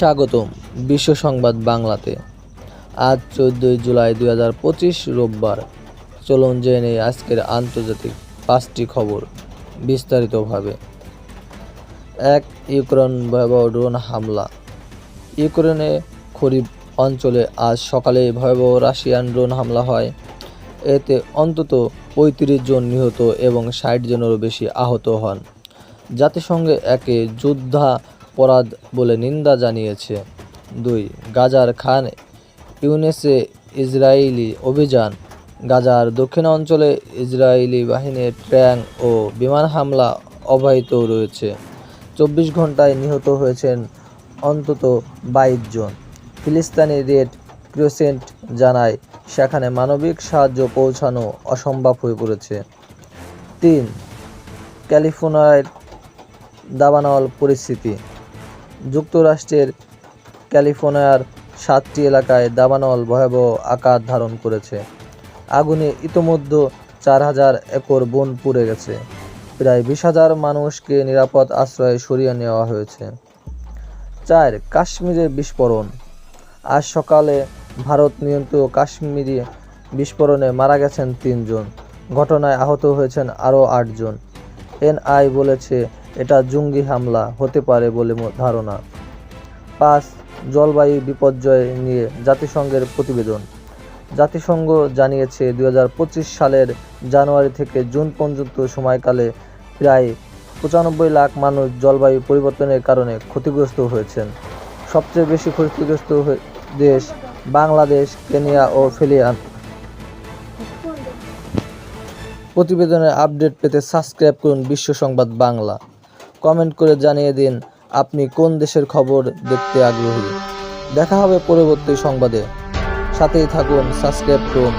স্বাগতম বিশ্ব সংবাদ বাংলাতে। আজ চোদ্দোই জুলাই দুই হাজার পঁচিশ রোববার। চলুন জেনে আজকের আন্তর্জাতিক পাঁচটি খবর বিস্তারিতভাবে। এক, ইউক্রেন ভয়াবহ ড্রোন হামলা। ইউক্রেনে খরিফ অঞ্চলে আজ সকালে ভয়াবহ রাশিয়ান ড্রোন হামলা হয়। এতে অন্তত পঁয়ত্রিশ জন নিহত এবং ষাট জনেরও বেশি আহত হন। জাতিসংঘে একে যুদ্ধাপরাধ বলে নিন্দা জানিয়েছে। দুই, গাজার খান ইউনেসে ইসরায়েলি অভিযান। গাজার দক্ষিণাঞ্চলে ইসরায়েলি বাহিনীর ট্যাং ও বিমান হামলা অব্যাহত রয়েছে। চব্বিশ ঘন্টায় নিহত হয়েছেন অন্তত বাইশ জন। ফিলিস্তানি রেড ক্রিসেন্ট জানায়, সেখানে মানবিক সাহায্য পৌঁছানো অসম্ভব হয়ে পড়েছে। তিন, ক্যালিফোর্নিয়ার দাবানল পরিস্থিতি। যুক্তরাষ্ট্রের ক্যালিফোর্নিয়ার সাতটি এলাকায় দাবানল ভয়াবহ আকার ধারণ করেছে। আগুনে ইতোমধ্যে চার হাজার একর বন পুড়ে গেছে। প্রায় বিশ হাজার মানুষকে নিরাপদ আশ্রয়ে সরিয়ে নেওয়া হয়েছে। চার কাশ্মীরে বিস্ফোরণ। আজ সকালে ভারত নিয়ন্ত্রিত কাশ্মীরি বিস্ফোরণে মারা গেছেন তিনজন। ঘটনায় আহত হয়েছেন আরও আটজন। এনআই বলেছে এটা জঙ্গি হামলা হতে পারে বলে ধারণা। পাঁচ, জলবায়ু বিপর্যয় নিয়ে জাতিসংঘের প্রতিবেদন। জাতিসংঘ জানিয়েছে, দুই হাজার পঁচিশ সালের জানুয়ারি থেকে জুন পর্যন্ত সময়কালে প্রায় পঁচানব্বই লাখ মানুষ জলবায়ু পরিবর্তনের কারণে ক্ষতিগ্রস্ত হয়েছেন। সবচেয়ে বেশি ক্ষতিগ্রস্ত দেশ বাংলাদেশ, কেনিয়া ও ফিলিয়ান। প্রতিবেদনের আপডেট পেতে সাবস্ক্রাইব করুন বিশ্ব সংবাদ বাংলা। কমেন্ট করে জানিয়ে দিন আপনি কোন দেশের খবর দেখতে আগ্রহী। দেখা হবে পরবর্তী সংবাদে। সাথেই থাকুন, সাবস্ক্রাইব করুন।